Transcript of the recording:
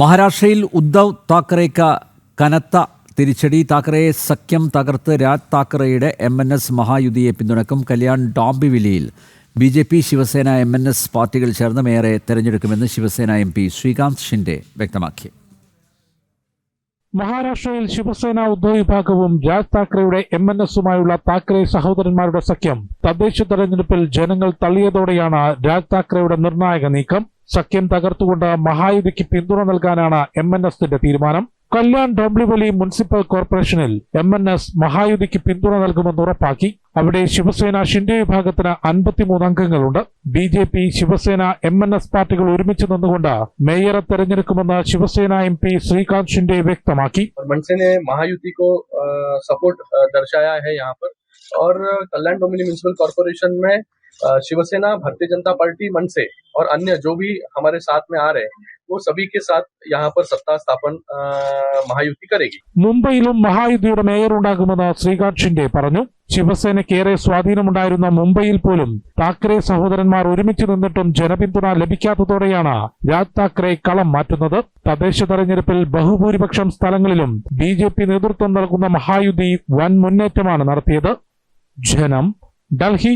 മഹാരാഷ്ട്രയിൽ ഉദ്ധവ് താക്കറേക്ക് കനത്ത തിരിച്ചടി. താക്കറയെ സഖ്യം തകർത്ത് രാജ് താക്കറെയുടെ എം എൻ എസ് മഹായുതിയെ പിന്തുണക്കും. Kalyan ഡോംബിവിലിയിൽ B J P Shiv Sena M N S പാർട്ടികൾ ചേർന്ന് മേയറെ തെരഞ്ഞെടുക്കുമെന്ന് ശിവസേന എം പി ശ്രീകാന്ത് ഷിൻഡെ വ്യക്തമാക്കി. മഹാരാഷ്ട്രയിൽ ശിവസേന ഉദ്ധവ് വിഭാഗവും രാജ് താക്കറെയുടെ എം എൻ എസുമായുള്ള താക്കറെ സഹോദരന്മാരുടെ സഖ്യം തദ്ദേശ തെരഞ്ഞെടുപ്പിൽ ജനങ്ങൾ തള്ളിയതോടെയാണ് രാജ് താക്കറെയുടെ നിർണായക നീക്കം. സഖ്യം തകർത്തുകൊണ്ട് മഹായുതിക്ക് പിന്തുണ നൽകാനാണ് എം എൻ എസിന്റെ തീരുമാനം. കല്യാൺ ഡോംബ്ലിവലി മുനിസിപ്പൽ കോർപ്പറേഷനിൽ എം എൻ എസ് മഹായുതിക്ക് പിന്തുണ നൽകുമെന്ന് ഉറപ്പാക്കി. അവിടെ ശിവസേന ഷിൻഡെ വിഭാഗത്തിന് അൻപത്തിമൂന്ന് അംഗങ്ങളുണ്ട്. B J P Shiv Sena M N S പാർട്ടികൾ ഒരുമിച്ച് നിന്നുകൊണ്ട് മേയറെ തെരഞ്ഞെടുക്കുമെന്ന് ശിവസേന എം പി ശ്രീകാന്ത് ഷിൻഡെ വ്യക്തമാക്കി. മഹായുതി സപ്പോർട്ട് ദർശായ महायुति को सपोर्ट दर्शाया है यहाँ पर और कल्याण डोमिनी म्यूनिसिपल कॉरपोरेशन में अ, शिवसेना भारतीय जनता पार्टी मनसे और अन्य जो भी हमारे साथ में आ रहे हैं वो सभी के साथ यहाँ पर सत्ता स्थापन अ, महायुति करेगी മുംബൈയിലും മഹായുതിയുടെ മേയർ ഉണ്ടാകുമെന്ന് ശ്രീകാന്ത് ഷിൻഡെ പറഞ്ഞു ശിവസേനയ്ക്ക് ഏറെ സ്വാധീനമുണ്ടായിരുന്ന മുംബൈയിൽ പോലും താക്കറെ സഹോദരന്മാർ ഒരുമിച്ച് നിന്നിട്ടും ജനപിന്തുണ ലഭിക്കാത്തതോടെയാണ് രാജ് താക്കറെ കളം മാറ്റുന്നത്. തദ്ദേശ തെരഞ്ഞെടുപ്പിൽ ബഹുഭൂരിപക്ഷം സ്ഥലങ്ങളിലും ബി ജെ പി നേതൃത്വം നൽകുന്ന മഹായുതി വൻ മുന്നേറ്റമാണ് നടത്തിയത്. ജനം ഡൽഹി